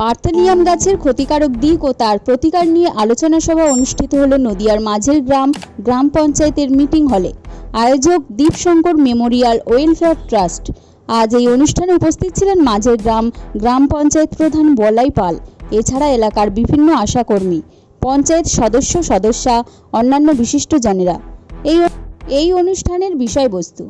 Parthenium গাছের ক্ষতিকারক দিক ও তার প্রতিকার নিয়ে আলোচনা সভা অনুষ্ঠিত হলো নদিয়ার মাঝের গ্রাম গ্রাম পঞ্চায়েতের মিটিং হলে। আয়োজক দীপশঙ্কর মেমোরিয়াল ওয়েলফেয়ার ট্রাস্ট। আজ এই অনুষ্ঠানে উপস্থিত ছিলেন মাঝের গ্রাম গ্রাম পঞ্চায়েত প্রধান বলাই পাল। এছাড়া এলাকার বিভিন্ন আশাকর্মী, পঞ্চায়েত সদস্য, সদস্যা, অন্যান্য বিশিষ্টজনেরা এই এই অনুষ্ঠানের বিষয়বস্তু,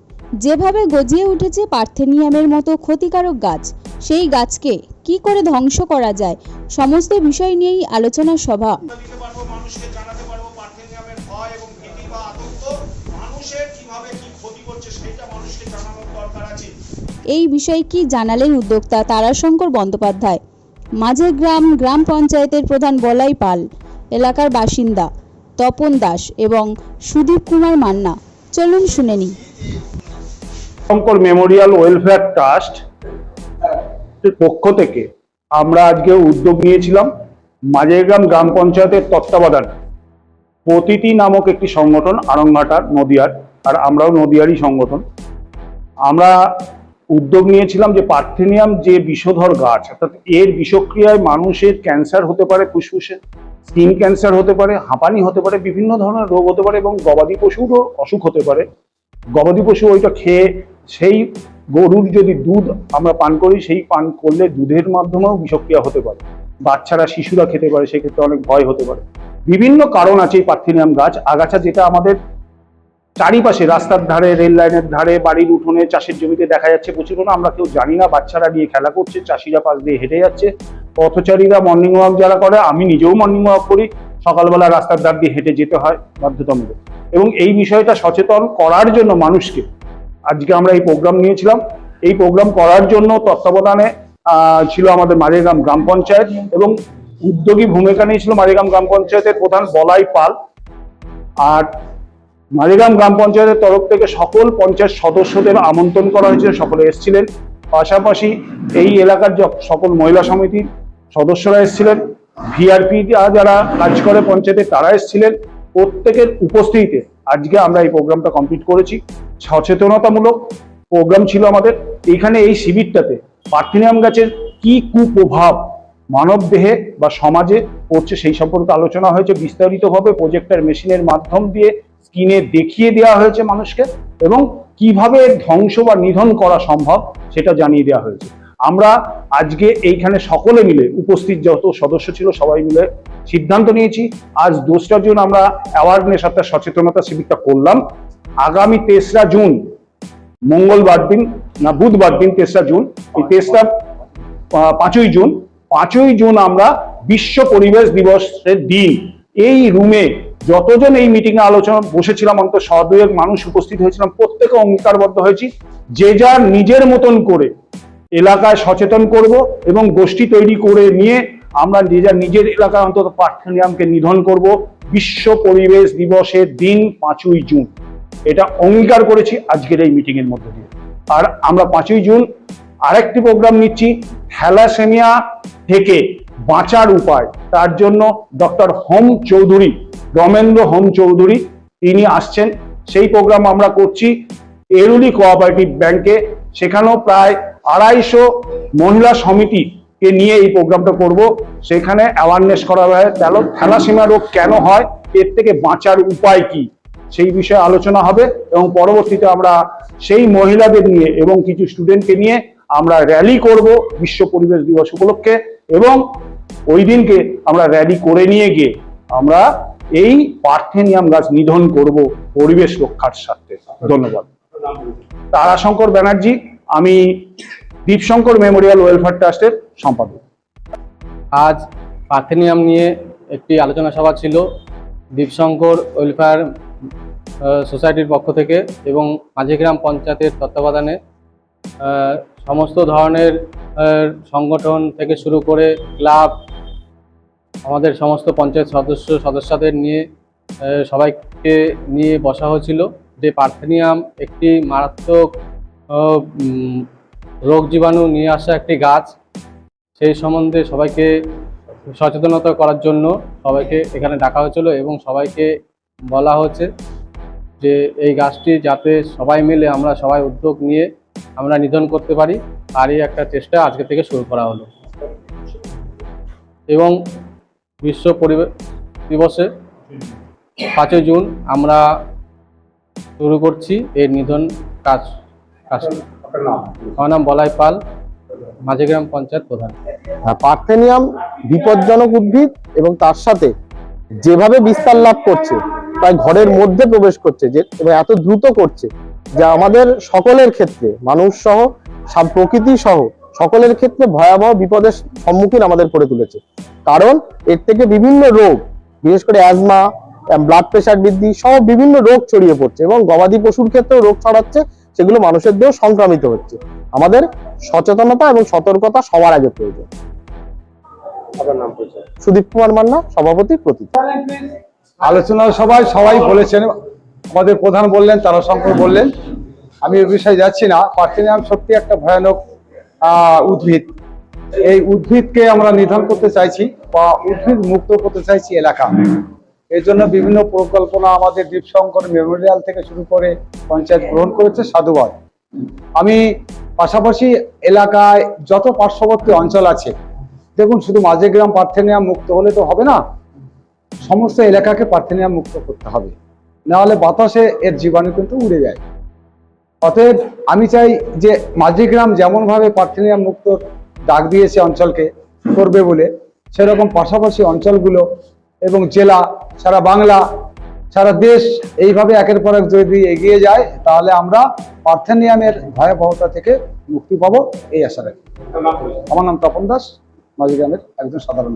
যেভাবে গজিয়ে উঠেছে পার্থেনিয়ামের মতো ক্ষতিকারক গাছ, সেই গাছকে কি করে ধ্বংস করা যায়? সমস্ত বিষয় নিয়েই আলোচনা সভা। দিতে পারব মানুষকে জানাতে পারব পার্থেনিয়ামের ভয় এবং ভীতি বা আতঙ্ক। মানুষের কীভাবে কি ক্ষতি করছে সেটা মানুষকে জানানোর দরকার আছে। এই বিষয়ে কি জানালেন উদ্যোক্তা তারাশঙ্কর বন্দ্যোপাধ্যায়? মাঝের গ্রাম গ্রাম পঞ্চায়েতের প্রধান বলাই পাল এলাকার বাসিন্দা তপন দাস এবং সুদীপ কুমার মান্না। চলুন শুনে নিই। শঙ্কর মেমোরিয়াল ওয়েলফেয়ার ট্রাস্ট পক্ষ থেকে আমরা আজকে উদ্যোগ নিয়েছিলাম মাঝেরগ্রাম গ্রাম পঞ্চায়েতের তত্ত্বাবধানে। প্রতিটি নামক একটি সংগঠন আরংঘাটার নদিয়ার, আর আমরাও নদিয়ারই সংগঠন। আমরা উদ্যোগ নিয়েছিলাম যে পার্থেনিয়াম যে বিষধর গাছ, অর্থাৎ এর বিষক্রিয়ায় মানুষের ক্যান্সার হতে পারে, ফুসফুসে, স্কিন ক্যান্সার হতে পারে, হাঁপানি হতে পারে, বিভিন্ন ধরনের রোগ হতে পারে এবং গবাদি পশুরও অসুখ হতে পারে। গবাদি পশু ওইটা খেয়ে সেই গরুর যদি দুধ আমরা পান করি, সেই পান করলে দুধের মাধ্যমেও বিষক্রিয়া হতে পারে। বাচ্চারা, শিশুরা খেতে পারে, সেক্ষেত্রে অনেক ভয় হতে পারে। বিভিন্ন কারণ আছে এই পার্থিনিয়াম গাছ। আগাছা যেটা আমাদের চারিপাশে, রাস্তার ধারে, রেল লাইনের ধারে, বাড়ির উঠোনে, চাষের জমিতে দেখা যাচ্ছে প্রচুর আমরা কেউ জানি না, বাচ্চারা নিয়ে খেলা করছে, চাষিরা পাশ দিয়ে হেঁটে যাচ্ছে। পথচারীরা মর্নিং ওয়াক যারা করে, আমি নিজেও মর্নিং ওয়াক করি। সকালবেলা রাস্তার ধার দিয়ে হেঁটে যেতে হয় বাধ্যতামূলক। এবং এই বিষয়টা সচেতন করার জন্য মানুষকে আজকে আমরা এই প্রোগ্রাম নিয়েছিলাম। এই প্রোগ্রাম করার জন্য তত্ত্বাবধানে ছিল আমাদের মাঝেগ্রাম গ্রাম পঞ্চায়েত এবং উদ্যোগী ভূমিকা নিয়েছিল মাঝেগ্রাম গ্রাম পঞ্চায়েতের প্রধান বলাই পাল। আর মাঝেগ্রাম গ্রাম পঞ্চায়েতের তরফ থেকে সকল পঞ্চায়েত সদস্যদের আমন্ত্রণ করা হয়েছিল, সকলে এসেছিলেন। পাশাপাশি এই এলাকার সকল মহিলা সমিতির সদস্যরা এসেছিলেন। ভিআরপি যারা কাজ করে পঞ্চায়েতে, তারা এসেছিলেন। প্রত্যেকের উপস্থিতিতে আজকে আমরা এই প্রোগ্রামটা কমপ্লিট করেছি। সচেতনতামূলক প্রোগ্রাম ছিল আমাদের। এখানে এই শিবিরটাতে পার্থেনিয়াম গাছের কি কুপ্রভাব মানব দেহে বা সমাজে পড়ছে সেই সম্পর্কে আলোচনা হয়েছে বিস্তারিতভাবে প্রজেক্টর মেশিনের মাধ্যম দিয়ে স্ক্রিনে দেখিয়ে দেওয়া হয়েছে মানুষকে এবং কীভাবে এর ধ্বংস বা নিধন করা সম্ভব সেটা জানিয়ে দেওয়া হয়েছে। আমরা আজকে এইখানে সকলে মিলে উপস্থিত যত সদস্য ছিল সবাই মিলে সিদ্ধান্ত নিয়েছি। আজ দোসরা জুন আমরা অ্যাওয়ারনেস অর্থাৎ সচেতনতা শিবিরটা করলাম। আগামী তেসরা জুন, মঙ্গলবার দিন না, বুধবার দিন তেসরা জুন, এই তেসরা পাঁচই জুন পাঁচই জুন আমরা বিশ্ব পরিবেশ দিবসের দিন। এই রুমে যতজন এই মিটিং এ আলোচনা, বসেছিলাম অন্তত সদয়ের মানুষ উপস্থিত হয়েছিলাম, প্রত্যেকে অঙ্গীকারবদ্ধ হয়েছি। যে যার নিজের মতন করে এলাকায় সচেতন করব এবং গোষ্ঠী তৈরি করে নিয়ে আমরা যে যার নিজের এলাকায় অন্তত পার্থেনিয়ামকে নিধন করব। বিশ্ব পরিবেশ দিবসের দিন পাঁচই জুন। এটা অঙ্গীকার করেছি আজকের এই মিটিং এর মধ্যে দিয়ে। আর আমরা পাঁচই জুন আরেকটি প্রোগ্রাম নিচ্ছি, থ্যালাসেমিয়া থেকে বাঁচার উপায়। তার জন্য ডক্টর হোম চৌধুরী, রমেন্দ্র হোম চৌধুরী, তিনি আসছেন। সেই প্রোগ্রাম আমরা করছি এরুলি কোঅপারেটিভ ব্যাংকে। সেখানেও প্রায় আড়াইশো মহিলা সমিতিকে নিয়ে এই প্রোগ্রামটা করব। সেখানে অ্যাওয়ারনেস করা হয় থ্যালাসেমিয়া রোগ কেন হয়? এর থেকে বাঁচার উপায় কি? সেই বিষয়ে আলোচনা হবে এবং পরবর্তীতে আমরা সেই মহিলাদের নিয়ে এবং কিছু স্টুডেন্টকে নিয়ে আমরা র্যালি করব বিশ্ব পরিবেশ দিবস উপলক্ষে এবং ওই দিনকে আমরা র্যালি করে নিয়ে গিয়ে আমরা এই পার্থেনিয়াম গাছ নিধন করব পরিবেশ রক্ষার স্বার্থে। ধন্যবাদ। তারাশঙ্কর ব্যানার্জি, আমি দীপশঙ্কর মেমোরিয়াল ওয়েলফেয়ার ট্রাস্টের সম্পাদক। আজ পার্থেনিয়াম নিয়ে একটি আলোচনা সভা ছিল। দীপশঙ্কর ওয়েলফেয়ার সোসাইটির পক্ষ থেকে এবং মাঝিগ্রাম পঞ্চায়েতের তত্ত্বাবধানে সমস্ত ধরনের সংগঠন থেকে শুরু করে ক্লাব, আমাদের সমস্ত পঞ্চায়েত সদস্য, সদস্যদের নিয়ে সবাইকে নিয়ে বসা হয়েছিল। যে পার্থেনিয়াম একটি মারাত্মক রোগ জীবাণু নিয়ে আসা একটি গাছ, সেই সম্বন্ধে সবাইকে সচেতনতা করার জন্য সবাইকে এখানে ডাকা হয়েছিল এবং সবাইকে বলা হচ্ছে যে এই গাছটি যাতে সবাই মিলে আমরা সবাই উদ্যোগ নিয়ে আমরা নিধন করতে পারি, তারই একটা চেষ্টা আজকে থেকে শুরু করা হলো। এবং বিশ্ব পরিবেশ দিবসে পাঁচই জুন আমরা শুরু করছি এর নিধন কাজ কাজ আমার নাম বলাই পাল, মাঝেগ্রাম পঞ্চায়েত প্রধান। পার্থেনিয়াম বিপজ্জনক উদ্ভিদ এবং তার সাথে যেভাবে বিস্তার লাভ করছে প্রায় ঘরের মধ্যে প্রবেশ করছে যে এবং এত দ্রুত করছে যা আমাদের সকলের ক্ষেত্রে মানুষ সহ প্রকৃতি সহ সকলের ক্ষেত্রে ভয়াবহ বিপদের সম্মুখীন আমাদের করে তুলেছে। কারণ এর থেকে বিভিন্ন রোগ বিশেষ করে অ্যাজমা ব্লাড প্রেশার বৃদ্ধি সহ বিভিন্ন রোগ ছড়িয়ে পড়ছে এবং গবাদি পশুর ক্ষেত্রেও রোগ ছড়াচ্ছে সেগুলো মানুষের দেহ সংক্রামিত হচ্ছে। আমাদের সচেতনতা এবং সতর্কতা সবার আগে প্রয়োজন। সুদীপ কুমার মান্না সভাপতি প্রতীক আলোচনা সবাই সবাই বলেছেন, আমাদের প্রধান বললেন, তারাশঙ্কর বললেন। আমি এ বিষয়ে যাচ্ছি না পার্থেনিয়াম সত্যি একটা ভয়ানক উদ্ভিদ। এই উদ্ভিদকে আমরা নিধন করতে চাইছি বা উদ্ভিদ মুক্ত করতে চাইছি এলাকা। এর জন্য বিভিন্ন পরিকল্পনা আমাদের দীপশঙ্কর মেমোরিয়াল থেকে শুরু করে পঞ্চায়েত গ্রহণ করেছে সাধুবাদ। আমি পাশাপাশি এলাকায় যত পার্শ্ববর্তী অঞ্চল আছে, দেখুন, শুধু মাঝে গ্রাম পার্থেনিয়াম মুক্ত হলে তো হবে না সমস্ত এলাকাকে পার্থেনিয়াম মুক্ত করতে হবে। নাহলে বাতাসে এর জীবাণু কিন্তু উড়ে যায়। অতএব আমি চাই যে মাঝিগ্রাম যেমন ভাবে পার্থেনিয়াম মুক্ত ডাক দিয়েছে অঞ্চলকে করবে বলে, সেরকম পাশাপাশি অঞ্চলগুলো এবং জেলা, সারা বাংলা, সারা দেশ এইভাবে একের পর এক যদি এগিয়ে যায়, তাহলে আমরা পার্থেনিয়ামের ভয়াবহতা থেকে মুক্তি পাবো, এই আশা রাখি। আমার নাম তপন দাস মাঝিগ্রামের একজন সাধারণ।